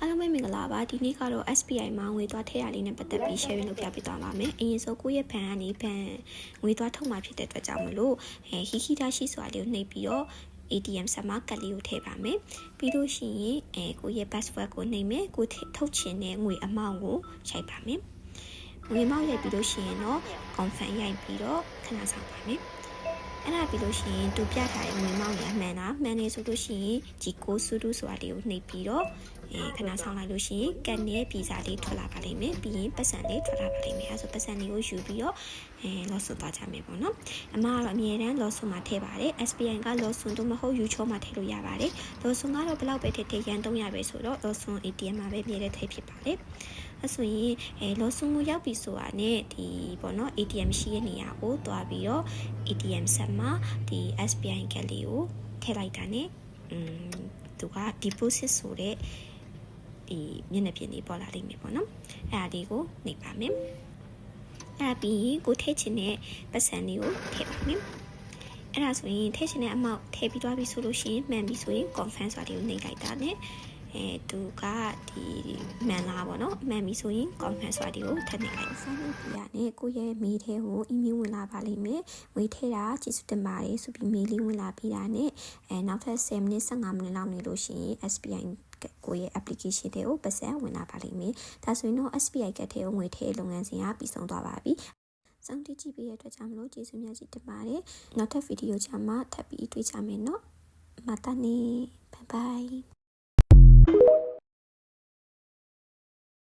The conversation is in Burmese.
အားလုံးပဲမင်္ဂလာပါဒီနေ့ကတော့ SBI မှာငွေသွားထည့်ရလေးနဲ့ပတ်သက်ပြီး sharing လုပ်ပြပေးသွားပါမယ်အရင်ဆုံးကိုယ့်ရဲ့ဘဏ်ကနေဘဏ်ငွေသွားထုတ်မှာဖြစ်တဲ့အတွက်ကြောင့်မလို့အဲဟီဟီတာရှိစွာလေးကိုနှိပ်ပြီးတော့ ATM ဆက်မှာကတ်လေးကိုထည့်ပါမယ်ပြီးလို့ရှိရင်အဲကိုယ့်ရဲ့ password ကိုနှိပ်မယ်ကိုထုတ်ချင်တဲ့ငွေအမောင့်ကိုရိုက်ပါမယ်ငွေမောက်ရိုက်ပြီးလို့ရှိရင်တော့ confirm ရိုက်ပြီးတော့ခဏဆောင်ပါမယ်အဲ့ဒါပြီးလို့ရှိရင်သူပြထားတဲ့ငွေမောက်ရမှန်တာမှန်နေဆိုလို့ရှိရင်ဒီကိုစုတုဆိုတာလေးကိုနှိပ်ပြီးတော့ခဏဆောင်လိုက်လို့ရှိရင်ကန်တဲ့ဗီဇာလေးထွက်လာပါလိမ့်မယ်ပြီးရင်ပတ်စံလေးထွက်လာပါလိမ့်မယ်အဲဆိုပတ်စံလေးကိုယူပြီးတော့အဲလော့ဆွသွားကြမယ်ပေါ့နော်အမကတော့အမြဲတမ်းလော့ဆွမှာထည့်ပါတယ် SPN ကလော့ဆွတို့မဟုတ်ယူချိုးမှာထည့်လို့ရပါတယ်လော့ဆွကတော့ဘယ်လောက်ပဲထည့်ထည့်ရန်300ပဲဆိုတော့လော့ဆွ ATM မှာပဲမြဲတဲ့ထည့်ဖြစ်ပါတယ်အဲဆိုရင်အဲလောဆုံကိုရောက်ပြီဆိုတာနဲ့ဒီပေါ့နော် ATM ရှိတဲ့နေရာကိုတွားပြီးတော့ ATM ဆက်မှာဒီ SBI ကလေးကိုထည့်လိုက်တာ ਨੇ อืมသူက deposit ဆိုတဲ့ ဒီမျက်နှာပြင်လေးပေါ်လာလိမ့်မယ်ပေါ့နော်အဲ့ဒါလေးကိုနှိပ်ပါမယ်အဲ့ဒါပြီးရင်ကိုထည့်ချင်တဲ့ပတ်စံလေးကိုထည့်ပါမယ်အဲ့ဒါဆိုရင်ထည့်ချင်တဲ့အမောက်ထည့်ပြီးသွားပြီဆိုလို့ရှိရင်မှန်ပြီဆိုရင် confirm ဆိုတာလေးကိုနှိပ်လိုက်တာ ਨੇ အဲသူကဒီမှန်လားပေါ့နော်မှန်ပြီဆိုရင် comment ဆိုတာဒီကိုထည့်နေလိုက်ဆက်လို့ပြရနဲ့ကိုယ့်ရဲ့မေးထဲကို email ဝင်လာပါလိမ့်မယ်ဝေးထဲတာကျေးဇူးတင်ပါတယ်ဆိုပြီး mail လေးဝင်လာပြီးတာနဲ့အဲနောက်ထပ်10မိနစ်15မိနစ်လောက်နေလို့ရှိရင် SBI ကိုယ့်ရဲ့ application တွေကိုပတ်စံဝင်လာပါလိမ့်မယ်ဒါဆိုရင်တော့ SBI ကထဲကိုငွေထည့်လုပ်ငန်းစဉ်ကပြီးဆုံးသွားပါပြီစောင့်ကြည့်ကြည့်ပေးရတဲ့အတွက်ကြောင့်မလို့ကျေးဇူးများကြီးတင်ပါတယ်နောက်ထပ်ဗီဒီယိုကြမှာထပ်ပြီးတွေ့ကြမယ်နော်မတာနေဘိုင်ဘိုင်